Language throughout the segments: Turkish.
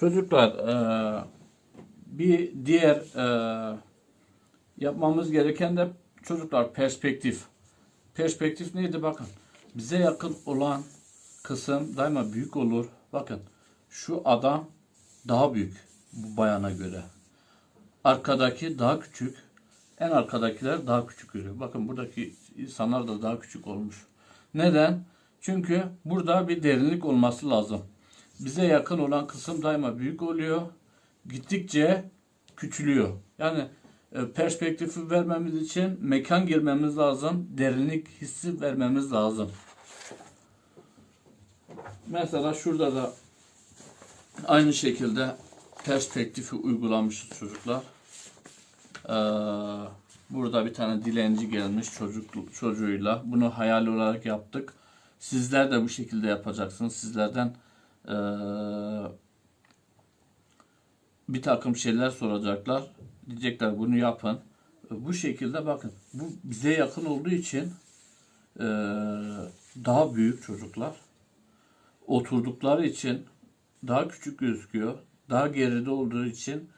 Çocuklar e, bir diğer e, yapmamız gereken de çocuklar perspektif. Perspektif neydi bakın. Bize yakın olan kısım daima büyük olur. Bakın şu adam daha büyük bu bayana göre. Arkadaki daha küçük. En arkadakiler daha küçük görüyor. Bakın buradaki insanlar da daha küçük olmuş. Neden? Çünkü burada bir derinlik olması lazım. Bize yakın olan kısım daima büyük oluyor. Gittikçe küçülüyor. Yani e, perspektifi vermemiz için mekan girmemiz lazım. Derinlik hissi vermemiz lazım. Mesela şurada da aynı şekilde perspektifi uygulamışız çocuklar. Ee, burada bir tane dilenci gelmiş çocuk çocuğuyla. Bunu hayal olarak yaptık. Sizler de bu şekilde yapacaksınız. Sizlerden ee, bir takım şeyler soracaklar. Diyecekler bunu yapın. Bu şekilde bakın. Bu bize yakın olduğu için ee, daha büyük çocuklar. Oturdukları için daha küçük gözüküyor. Daha geride olduğu için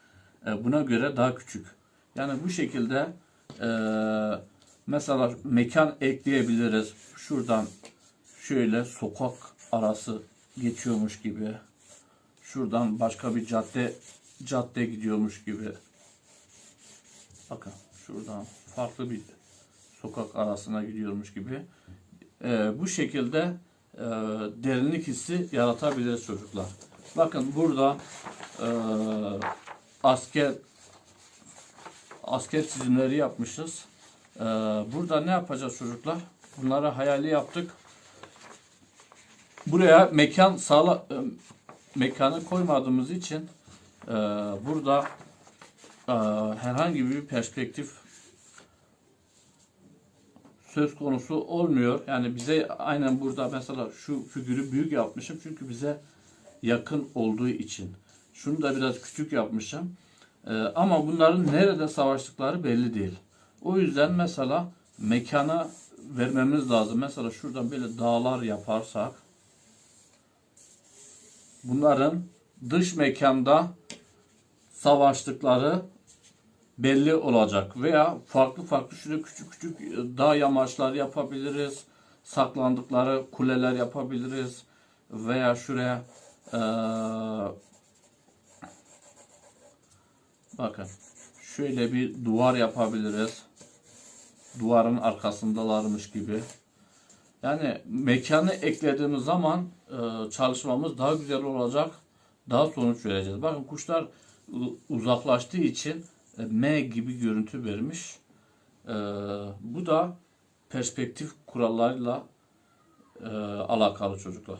e, buna göre daha küçük. Yani bu şekilde e, mesela mekan ekleyebiliriz. Şuradan şöyle sokak arası geçiyormuş gibi. Şuradan başka bir cadde cadde gidiyormuş gibi. Bakın şuradan farklı bir sokak arasına gidiyormuş gibi. E, bu şekilde e, derinlik hissi yaratabilir çocuklar. Bakın burada e, asker asker çizimleri yapmışız. E, burada ne yapacağız çocuklar? Bunları hayali yaptık. Buraya mekan sağla e, mekanı koymadığımız için e, burada e, herhangi bir perspektif söz konusu olmuyor. Yani bize aynen burada mesela şu figürü büyük yapmışım çünkü bize yakın olduğu için. Şunu da biraz küçük yapmışım. Ee, ama bunların nerede savaştıkları belli değil. O yüzden mesela mekana vermemiz lazım. Mesela şuradan böyle dağlar yaparsak bunların dış mekanda savaştıkları belli olacak. Veya farklı farklı şöyle küçük küçük dağ yamaçlar yapabiliriz. Saklandıkları kuleler yapabiliriz. Veya şuraya eee, bakın şöyle bir duvar yapabiliriz. Duvarın arkasındalarmış gibi. Yani mekanı eklediğimiz zaman e, çalışmamız daha güzel olacak. Daha sonuç vereceğiz. Bakın kuşlar uzaklaştığı için e, M gibi görüntü vermiş. E, bu da perspektif kurallarıyla e, alakalı çocuklar.